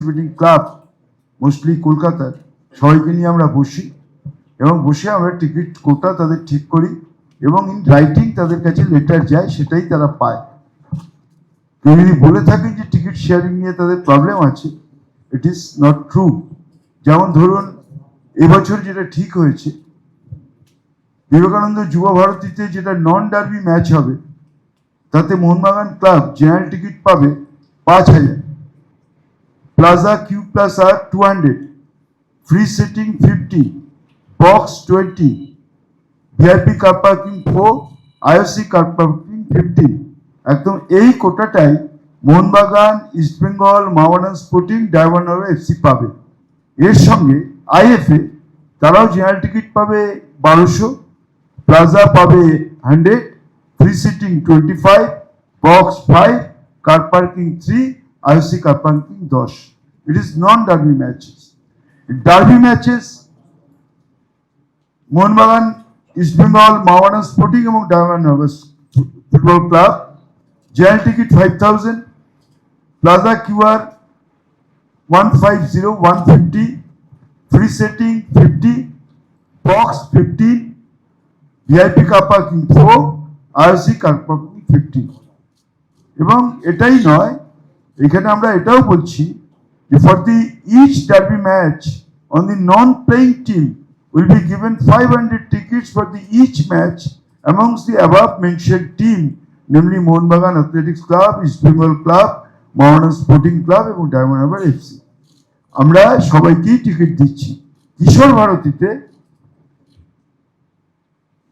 Participating club mostly কলকাতার সবাইকে নিয়ে আমরা বসি এবং বসে আমরা টিকিট কোটা তাদের ঠিক করি এবং ইন রাইটিং তাদের কাছে লেটার যায়, সেটাই তারা পায়। কেউ যদি বলে থাকেন যে টিকিট শেয়ারিং নিয়ে তাদের প্রবলেম আছে ইট ইজ নট ট্রু যেমন ধরুন, এবছর যেটা ঠিক হয়েছে, বিবেকানন্দ যুব ভারতীতে যেটা নন ডার্বি ম্যাচ হবে, তাতে মোহনবাগান ক্লাব জেনারেল টিকিট পাবে পাঁচ হাজার। Plaza Q plus two hundred free seating fifty box twenty VIP car parking four IOC car parking fifteen একদম এই কোটাটাই মোহনবাগান ইস্টবেঙ্গল মাওয়ানান স্পোর্টিং ডায়মন্ড এফসি পাবে। এর সঙ্গে আইএফএ তারাও জেনারেল টিকিট পাবে বারোশো। প্লাজা পাবে hundred free seating twenty five box five car parking three IOC car parking দশ। It is non derby matches derby matches Mohun Bagan East Bengal মাওয়ানা Sporting এবং Diamond Harbour football club general ticket five thousand plaza QR one five zero one fifty free seating fifty box fifteen VIP car parking four IOC car parking fifteen এবং এটাই নয়, এখানে আমরা এটাও বলছি the each derby match on the non playing will be given 500 tickets for the each match amongst the above mentioned team, namely Mohanbagan Athletics Club, East Bengal Club, Mohanan Sporting Club এবং diamond Harbour FC আমরা সবাইকেই ticket দিচ্ছি কিশোর ভারতীতে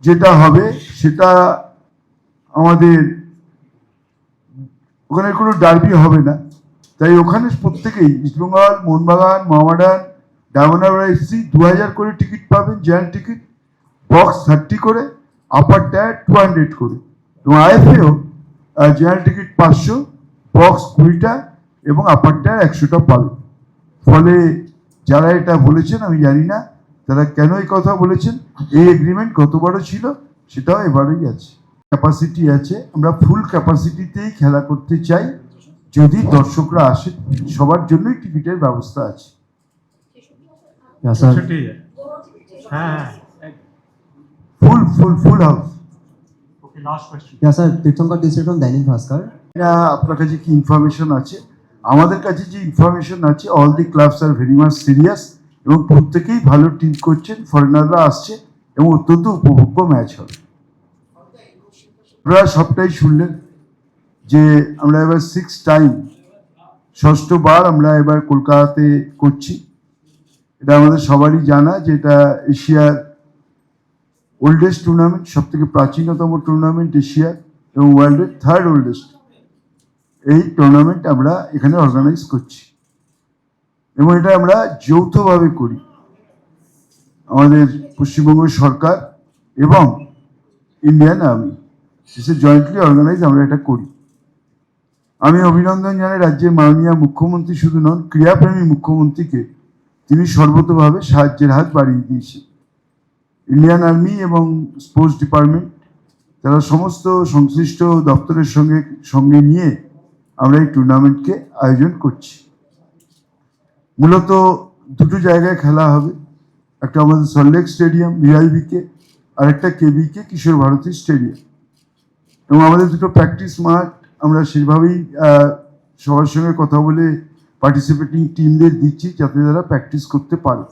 যেটা হবে সেটা আমাদের ওখানে কোনো ডার্বি হবে না তাই ওখানে প্রত্যেকেই East Bengal Mohun Bagan Mohammedan Diamond Harbour FC দু হাজার করে টিকিট পাবেন জেনারেল টিকিট বক্স থার্টি করে আপার টায়ার টু হান্ড্রেড করে। এবং আইএফএও জেনারেল টিকিট পাঁচশো বক্স কুড়িটা এবং আপার টায়ার একশোটা পাবে। ফলে যারা এটা বলেছেন, আমি জানি না, তারা কেন এই কথা বলেছেন? এই এগ্রিমেন্ট গতবারও ছিল, সেটাও এবারেই আছে। ক্যাপাসিটি আছে, আমরা ফুল ক্যাপাসিটিতেই খেলা করতে চাই। যদি দর্শকরা আসে সবার জন্যই টিকিটের ব্যবস্থা আছে. হ্যাঁ হ্যাঁ full full full house Desai from Dainik Bhaskar. এটা আপনার কাছে কি ইনফরমেশন আছে? আমাদের কাছে যে ইনফরমেশন আছে all the clubs are very much serious এবং প্রত্যেকেই ভালো টিম করছেন ফরেনাররা আসছে এবং অত্যন্ত উপভোগ্য ম্যাচ হবে। আপনারা সবটাই শুনলেন। যে আমরা এবার সিক্স টাইম ষষ্ঠবার আমরা এবার কলকাতাতে করছি। এটা আমাদের সবারই জানা যে এটা এশিয়ার ওল্ডেস্ট টুর্নামেন্ট সব থেকে প্রাচীনতম টুর্নামেন্ট এশিয়ার এবং ওয়ার্ল্ডের থার্ড ওল্ডেস্ট এই টুর্নামেন্ট আমরা এখানে অর্গানাইজ করছি। এবং এটা আমরা যৌথভাবে করি। আমাদের পশ্চিমবঙ্গ সরকার এবং ইন্ডিয়ান আর্মি এসে জয়েন্টলি অর্গানাইজ আমরা এটা করি। আমি অভিনন্দন জানাই রাজ্যের মাননীয় মুখ্যমন্ত্রী শুধু নন, ক্রীড়াপ্রেমী মুখ্যমন্ত্রীকে। তিনি সর্বতভাবে সাহায্যের হাত বাড়িয়ে দিয়েছেন। ইন্ডিয়ান আর্মি এবং স্পোর্টস ডিপার্টমেন্ট, তারা সমস্ত সংশ্লিষ্ট দপ্তরের সঙ্গে সঙ্গে নিয়ে আমরা এই টুর্নামেন্টকে আয়োজন করছি। মূলত দুটো জায়গায় খেলা হবে। একটা আমাদের সল্লেক স্টেডিয়াম ভিআইবিকে আর একটা কেবিকে কিশোর ভারতী স্টেডিয়াম এবং আমাদের দুটো প্র্যাকটিস মাঠ আমরা সেভাবেই সবার সঙ্গে কথা বলে পার্টিসিপেটিং টিমদের দিচ্ছি যাতে তারা প্র্যাকটিস করতে পারে।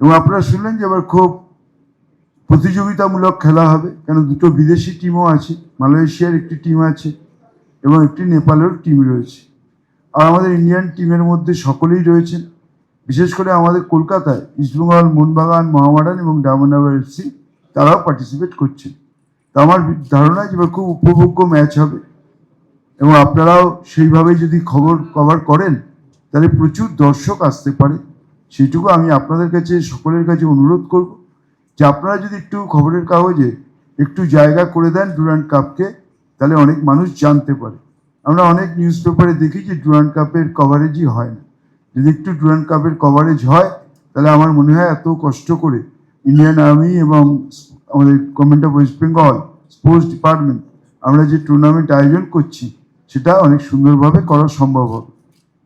এবং আপনারা শুনলেন যে এবার খুব প্রতিযোগিতামূলক খেলা হবে, কেন দুটো বিদেশি টিমও আছে, মালয়েশিয়ার একটি টিম আছে এবং একটি নেপালের টিম রয়েছে। আর আমাদের ইন্ডিয়ান টিমের মধ্যে সকলেই রয়েছেন, বিশেষ করে আমাদের কলকাতায় ইস্টবেঙ্গল মোহনবাগান মহামাডান এবং ডায়মন্ডাবার এফসি তারাও পার্টিসিপেট করছেন। তা আমার ধারণা যে খুব উপভোগ্য ম্যাচ হবে। এবং আপনারাও সেইভাবে যদি খবর কভার করেন, তাহলে প্রচুর দর্শক আসতে পারে। সেইটুকু আমি আপনাদের কাছে, সকলের কাছে অনুরোধ করব যে আপনারা যদি একটু খবরের কাগজে একটু জায়গা করে দেন ডুরান্ড কাপকে, তাহলে অনেক মানুষ জানতে পারে। আমরা অনেক নিউজ পেপারে দেখি যে ডুরান্ড কাপের কভারেজই হয় না। যদি একটু ডুরান্ড কাপের কভারেজ হয়, তাহলে আমার মনে হয় এত কষ্ট করে ইন্ডিয়ান আর্মি এবং আমাদের government of West Bengal sports department আমরা যে টুর্নামেন্ট আয়োজন করছি সেটা অনেক সুন্দরভাবে করা সম্ভব হবে।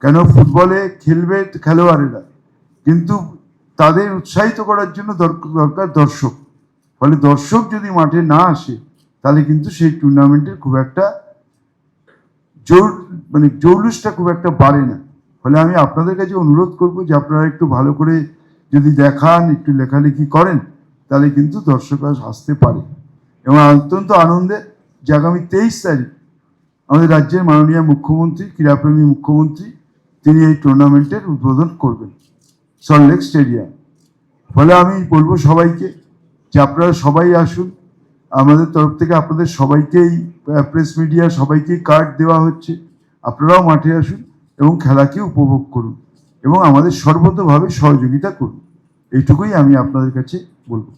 কেন? ফুটবলে খেলবে খেলোয়াড়েরা। কিন্তু তাদের উৎসাহিত করার জন্য দরক- দরকার দর্শক। ফলে দর্শক যদি মাঠে না আসে, তাহলে কিন্তু সেই টুর্নামেন্টের খুব একটা জোর মানে জৌলুসটা খুব একটা বাড়ে না। ফলে আমি আপনাদের কাছে অনুরোধ করব যে আপনারা একটু ভালো করে যদি দেখান, একটু লেখালেখি করেন, তাহলে কিন্তু দর্শকরা আসতে পারে। এবং অত্যন্ত আনন্দে যে আগামী তেইশ তারিখ আমাদের রাজ্যের মাননীয় মুখ্যমন্ত্রী, ক্রীড়াপ্রেমী মুখ্যমন্ত্রী, তিনি এই টুর্নামেন্টের উদ্বোধন করবেন সল্টলেক স্টেডিয়াম ফলে আমি বলব সবাইকে যে আপনারা সবাই আসুন। আমাদের তরফ থেকে আপনাদের সবাইকেই প্রেস মিডিয়া সবাইকেই কার্ড দেওয়া হচ্ছে। আপনারাও মাঠে আসুন এবং খেলাকে উপভোগ করুন এবং আমাদের সর্বতভাবে সহযোগিতা করুন। এইটুকুই আমি আপনাদের কাছে বলব।